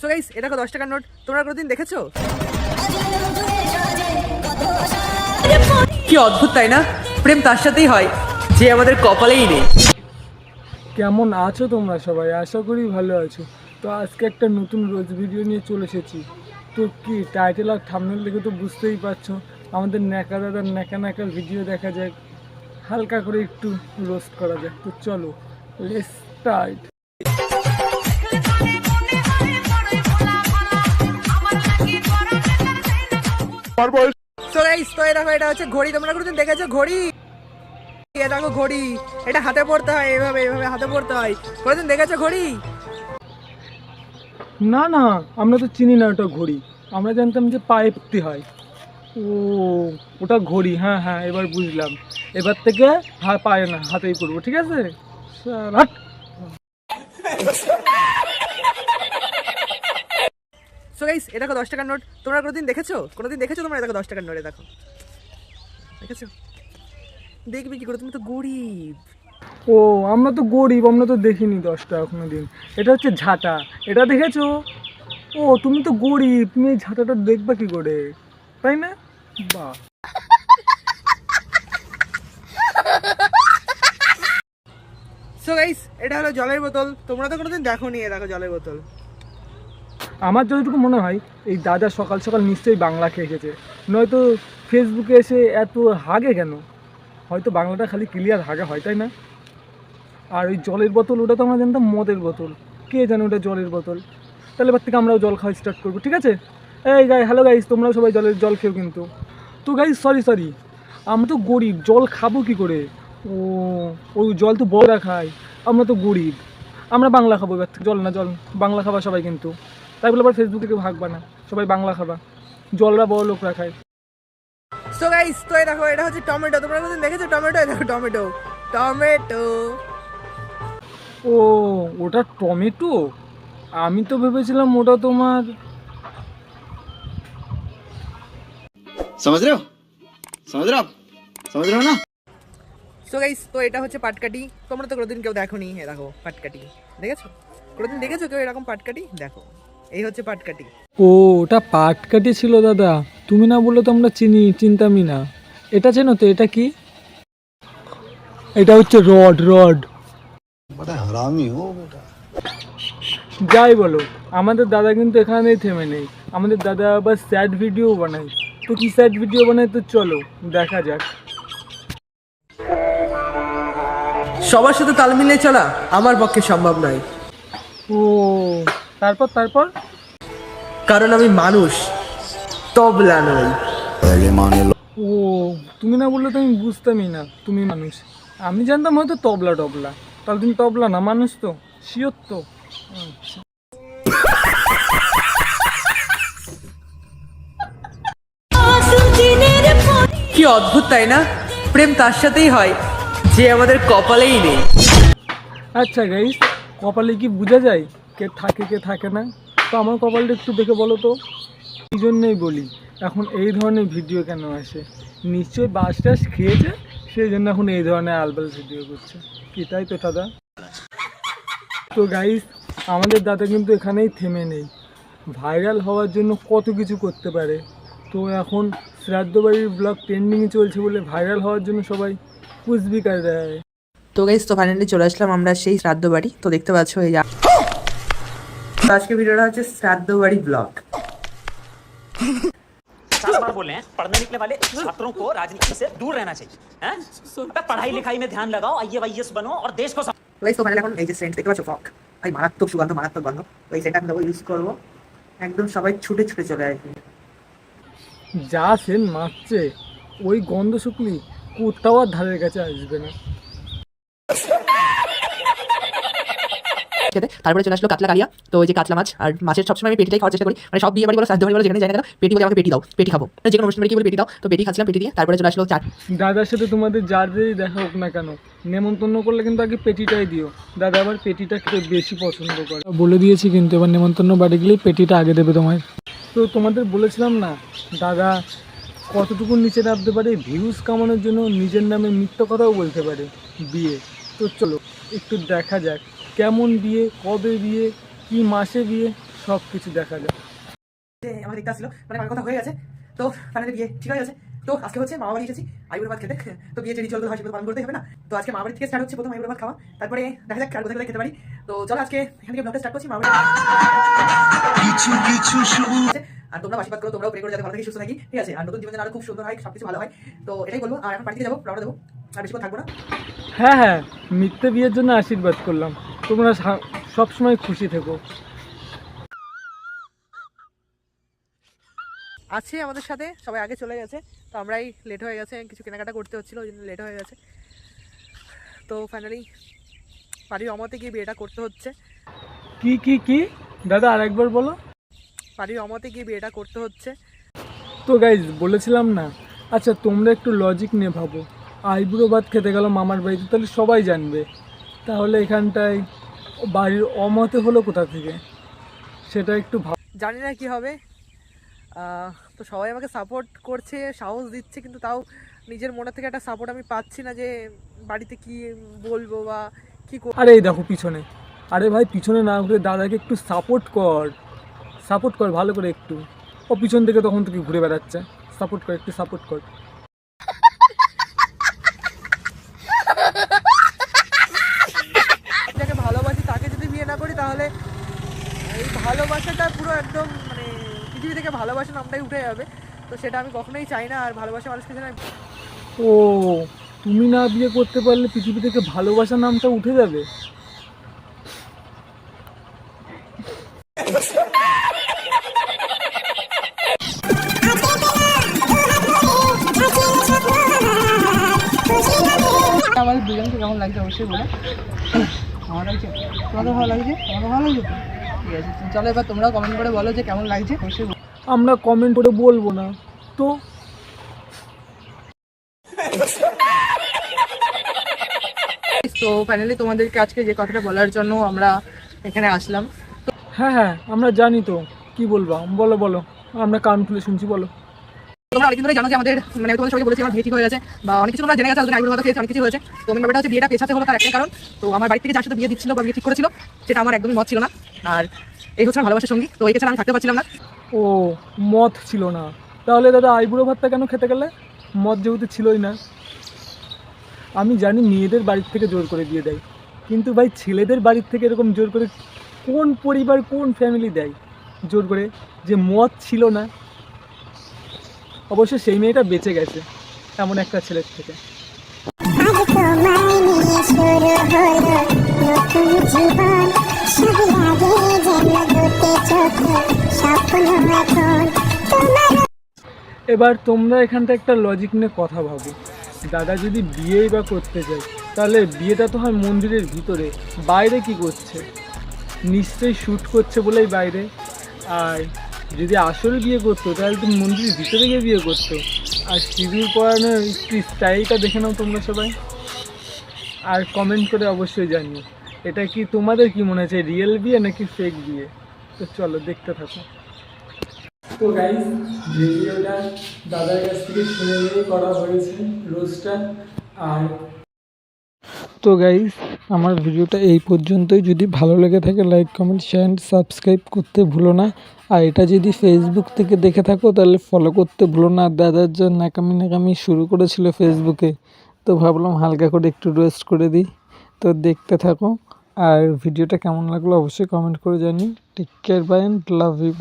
So guys এটা দশ টাকার নোট? তোমরা কোনোদিন দেখেছ? কি অদ্ভুত, তাই না? প্রেম তার সাথেই হয়, যে আমাদের কপালেই নেই। কেমন আছো তোমরা সবাই? আশা করি ভালো আছো। তো আজকে একটা নতুন রোজ ভিডিও নিয়ে চলে এসেছি। তো কি টাইটেল আর থামনেল দেখে তো বুঝতেই পারছ। আমাদের ন্যাকা দাদার ন্যাকা ন্যাকা ভিডিও দেখা যাক। হালকা করে একটু রোস্ট করা যাক। তো চলো লেস স্টার্ট সো গাইস তো দেখো এটা হচ্ছে ঘড়ি। তোমরা কোনোদিন দেখেছ ঘড়ি? এ দেখো ঘড়ি। এটা হাতে পড়তে হয় এভাবে এভাবে হাতে পড়তে হয়। কোনোদিন দেখেছ ঘড়ি? না না আমরা তো চিনি না ওটা ঘড়ি। আমরা জানতাম যে পায়ে পড়তে হয়। ও ওটা ঘড়ি হ্যাঁ হ্যাঁ এবার বুঝলাম। এবার থেকে হা পায়ে না হাতেই পড়ব ঠিক আছে হাট। সো গাইস এটা দেখো দশ টাকার নোট তোমরা কোনোদিন দেখেছ? কোনোদিন দেখেছ তোমরা? দেখো দশ টাকার নোট দেখো। দেখেছ? দেখবি কি করে? তুমি তো গরিব। ও আমরা তো গরিব আমরা তো দেখিনি দশটা কোনো দিন এটা হচ্ছে ঝাঁটা। এটা দেখেছ? ও তুমি তো গরিব তুমি এই ঝাঁটাটা দেখবা কি করে? তাই না? বাহ। সো গাইস এটা হলো জলের বোতল। তোমরা তো কোনোদিন দেখো নি দেখো জলের বোতল। আমার যতটুকু মনে হয়, এই দাদা সকাল সকাল নিশ্চয়ই বাংলা খেয়ে এসেছে নয়তো ফেসবুকে এসে এত হাগে কেন? হয়তো বাংলাটা খালি ক্লিয়ার হাগে হয়, তাই না? আর ওই জলের বোতল, ওটা তো আমরা জানতাম মদের বোতল। কে জানে ওটা জলের বোতল? তাহলে এবার থেকে আমরাও জল খাওয়া স্টার্ট করব, ঠিক আছে? এই গাই হ্যালো গাইস তোমরাও সবাই জলের, জল খেও কিন্তু। তো গাইস সরি সরি আমরা তো গরিব, জল খাব কি করে? ও ওই জল তো বড়রা খায়, আমরা তো গরিব। আমরা বাংলা খাব এবার জল না জল, বাংলা খাবার সবাই কিন্তু। তাই বলে আবার ফেসবুকে কেউ ভাগবা না। সবাই বাংলা খাবা। জলরা বড় লোকরা খায়। সো গাইস তো দেখো এটা হচ্ছে টমেটো। তোমরা কোনদিন দেখেছ টমেটো? দেখো টমেটো। টমেটো। ও ওটা টমেটো? আমি তো ভেবেছিলাম ওটা তোমার সমাজ রে সমাজ না সো গাইস তো এটা হচ্ছে পাটকাটি। তোমরা তো কোনোদিন কেউ দেখো নি দেখো পাটকাটি। দেখেছ? কোনোদিন দেখেছ কেউ এরকম পাটকাটি? দেখো। এই হচ্ছে পাটকাটি ও ওটা পাটকাটি ছিল দাদা। তুমি না বললে তো আমরা চিনি চিন্তামি না। এটা চেনো তো এটা কি? এটা হচ্ছে রড রড। যাই বলো আমাদের দাদা কিন্তু এখানেই থেমে নেই। আমাদের দাদা আবার স্যাড ভিডিও বানায়। তো কি স্যাড ভিডিও বানায় তো চলো দেখা যাক। সবার সাথে তাল মিলিয়ে চলা আমার পক্ষে সম্ভব নয়। ও তারপর তারপর? কারণ আমি মানুষ তবলা নই। ও তুমি না বললে তো আমি বুঝতামই না তুমি মানুষ। আমি জানতাম হয়তো তবলা টবলা। তাহলে তুমি তবলা না মানুষ তো শিওর তো। আচ্ছা। কি অদ্ভুত তাই না? প্রেম তার সাথেই হয় যে আমাদের কপালেই নেই। আচ্ছা গাইস কপালে কি বোঝা যায়? কে থাকে কে থাকে না। তো আমার কপালটা একটু দেখে বলো তো এই জন্যই বলি এখন এই ধরনের ভিডিও কেন আসে? নিশ্চয়ই বাস টাস খেয়েছে সেই জন্য এখন এই ধরনের আলবাল ভিডিও করছে। কি তাই তো দাদা? তো গাইস আমাদের দাদা কিন্তু এখানেই থেমে নেই। ভাইরাল হওয়ার জন্য কত কিছু করতে পারে। তো এখন শ্রাদ্ধ বাড়ির ব্লগ ট্রেন্ডিংয়ে চলছে বলে ভাইরাল হওয়ার জন্য সবাই কুচবিকার দেয়। তো গাইস তো ফাইনালি চলে আসলাম আমরা সেই শ্রাদ্ধ বাড়ি তো দেখতে পাচ্ছ এই আজকে ভিডিওটা হচ্ছে শ্রাদ্ধ বাড়ি ব্লগ सात बार बोले हैं पढ़ने निकले वाले छात्रों को राजनीति से दूर रहना चाहिए हैं? अबे पढ़ाई लिखाई में ध्यान लगाओ आई एस बनो और देश को सम- গাইস তো ফাইনালি এখন এই যে সেন্ট দেখতে পাচ্ছ ফক ভাই মারাত্মক সুগন্ধ মারাত্মক গন্ধ তো এই সেন্ট আমি দেবো ইউজ করবো একদম সবাই ছুটে ছুটে চলে আসবে যা সেন মারছে ওই গন্ধ শুকলি কোথাও আর ধারের কাছে আসবে না খেতে। তারপরে চলে আসলো কাতলা কালিয়া। তো ওই যে কাতলা মাছ আর মাছের সবসময় আমি পেটিটাই খাওয়ার চেষ্টা করি। মানে সব বিয়ে বাড়ি বলো বাড়ি বলো যেখানে যাই না কেন পেটি বলে আমাকে পেটি দাও পেটি খাব। মানে যে কোনো অনুষ্ঠান কি বলে পেটি দাও। তো পেটি খাচ্ছিলাম পেটি দিয়ে। তারপরে চলে আসলো চাট। দাদার সাথে তোমাদের যার যেই দেখা হোক না কেন নেমন্তন্ন করলে কিন্তু আগে পেটিটাই দিও। দাদা আবার পেটিটা খেতে বেশি পছন্দ করে। বলে দিয়েছি কিন্তু এবার নেমন্তন্ন বাড়ি গেলেই পেটিটা আগে দেবে তোমায়। তো তোমাদের বলেছিলাম না দাদা কতটুকু নিচে নামতে পারে ভিউজ কামানোর জন্য নিজের নামে মিথ্যা কথাও বলতে পারে বিয়ে। তো চলো একটু দেখা যাক। কেমন বিয়ে কবে বিয়ে কি মাসে বিয়ে সব কিছু দেখা যায় আমার দেখতে আসছিল মানে আমার কথা হয়ে গেছে। তো ফাইনালি বিয়ে ঠিক হয়ে গেছে। তো আজকে হচ্ছে মামা বাড়ি এসেছি আইবুড়ো ভাত খেতে। তো বিয়ে যে রিচুয়াল হয় সেগুলো পালন করতে হবে না? তো আজকে মামা বাড়ি থেকে স্টার্ট হচ্ছে প্রথম আইবুড়ো ভাত খাওয়া। তারপরে দেখা যাক আর কোথায় খেতে পারি। তো চলো আজকে এখান থেকে ব্লগটা স্টার্ট করছি মামা বাড়ি আর তোমরা আশীর্বাদ করো তোমরাও প্রে করে যাতে ভালো থাকি সুস্থ থাকি। ঠিক আছে? আর নতুন জীবনে আরও খুব সুন্দর হয় সবকিছু ভালো হয়। তো এটাই বলব আর এখন বাড়ি থেকে যাব রওনা দেবো। আর বেশিক্ষণ থাকব না। হ্যাঁ হ্যাঁ মিথ্যে বিয়ের জন্য আশীর্বাদ করলাম। তোমরা সবসময় খুশি থেকো। আছে আমাদের সাথে সবাই আগে চলে গেছে। তো আমরাই লেট হয়ে গেছে কিছু কেনাকাটা করতে হচ্ছিল ওই জন্য লেট হয়ে গেছে। তো ফাইনালি বাড়ির অমতে গিয়ে বিয়েটা করতে হচ্ছে। কি কি কি? দাদা আরেকবার বলো। বাড়ির অমতে গিয়ে বিয়েটা করতে হচ্ছে। তো গাইজ বলেছিলাম না। আচ্ছা তোমরা একটু লজিক নিয়ে ভাবো। আইবুড়ো ভাত খেতে গেল মামার বাড়িতে তাহলে সবাই জানবে। তাহলে এখানটায় বাড়ির অমতে হলো কোথা থেকে? সেটা একটু ভাব জানি না কি হবে। তো সবাই আমাকে সাপোর্ট করছে সাহস দিচ্ছে কিন্তু তাও নিজের মনে থেকে একটা সাপোর্ট আমি পাচ্ছি না যে বাড়িতে কি বলব বা কি করব আরে এই দেখো পিছনে। আরে ভাই পিছনে না ঘুরে দাদাকে একটু সাপোর্ট কর। সাপোর্ট কর ভালো করে একটু। ও পিছন থেকে তখন থেকে ঘুরে বেড়াচ্ছে। সাপোর্ট কর একটু সাপোর্ট কর যাকে ভালোবাসি তাকে যদি বিয়ে না করি তাহলে এই ভালোবাসাটা পুরো একদম মানে পৃথিবী থেকে ভালোবাসা নামটাই উঠে যাবে। তো সেটা আমি কখনোই চাই না আর ভালোবাসা মানুষকে যেন ও তুমি না বিয়ে করতে পারলে পৃথিবী থেকে ভালোবাসা নামটা উঠে যাবে? আমাদের দুজনকে কেমন লাগছে অবশ্যই বলে। আমার লাগছে তোমাদের ভালো লাগছে? আমাকে ভালো লাগছে? ঠিক আছে চলো এবার তোমরাও কমেন্ট করে বলো যে কেমন লাগছে। অবশ্যই আমরা কমেন্ট করে বলব না। তো তো ফাইনালি তোমাদেরকে আজকে যে কথাটা বলার জন্য আমরা এখানে আসলাম। হ্যাঁ হ্যাঁ আমরা জানি তো কি বলব? বলো বলো আমরা কান খুলে শুনছি বলো। তোমরা অনেকদিন ধরে জানো যে আমাদের মানে তোমাদের সবাই বলেছি আমার বিয়ে ঠিক হয়ে গেছে বা অনেক কিছু তোমরা জেনে গেছো আইবুড়ো কথা খেয়েছে অনেক কিছু হয়েছে। তো ব্যাপারটা হচ্ছে বিয়েটা পেছাতে হলো তার একটাই কারণ। তো আমার বাড়ি থেকে যার সাথে বিয়ে দিচ্ছিল বা বিয়ে ঠিক করেছিল সেটা আমার একদমই মত ছিল না। আর এই হচ্ছে ভালোবাসার সঙ্গী, তো এই আমি থাকতে পারছিলাম না। ও, মদ ছিল না। তাহলে দাদা, আইবুড়ো ভাতটা কেন খেতে গেলে? মদ যেহেতু ছিলই না। আমি জানি মেয়েদের বাড়ির থেকে জোর করে দিয়ে দেয়। কিন্তু ভাই, ছেলেদের বাড়ির থেকে এরকম জোর করে কোন পরিবার, কোন ফ্যামিলি দেয়? জোর করে যে মদ ছিল না। অবশ্য সেই মেয়েটা বেঁচে গেছে, এমন একটা ছেলের থেকে। এবার তোমরা এখানটা একটা লজিক নিয়ে কথা ভাবো। দাদা যদি বিয়েই বা করতে চায় তাহলে বিয়েটা তো হয় মন্দিরের ভিতরে। বাইরে কি করছে? নিশ্চয়ই শ্যুট করছে বলেই বাইরে। আর যদি আসল বিয়ে করতো, তাহলে তো মন্দিরের ভিতরে গিয়ে বিয়ে করতো। আর সিঁদুর পরানোর একটু স্টাইলটা দেখে নাও তোমরা সবাই। আর কমেন্ট করে অবশ্যই জানিও। এটা কি তোমাদের কি মনে হচ্ছে রিয়েল বিয়ে নাকি ফেক বিয়ে? তো চলো দেখতে থাকো। তো গাইজ ভিডিওটা দাদার কাছ থেকে শুনে নিয়ে করা হয়েছে রোজটা। আর তো গাইজ আমার ভিডিওটা এই পর্যন্তই। যদি ভালো লেগে থাকে like comment share and subscribe করতে ভুলো না। আর এটা যদি ফেসবুক থেকে দেখে থাকো তাহলে ফলো করতে ভুলো না। আর দাদার জন্য নাকামি নাকামি শুরু করেছিল ফেসবুকে তো ভাবলাম হালকা করে একটু রোস্ট করে দিই। তো দেখতে থাকো। আর ভিডিওটা কেমন লাগল অবশ্যই কমেন্ট করে জানি take care bye and love you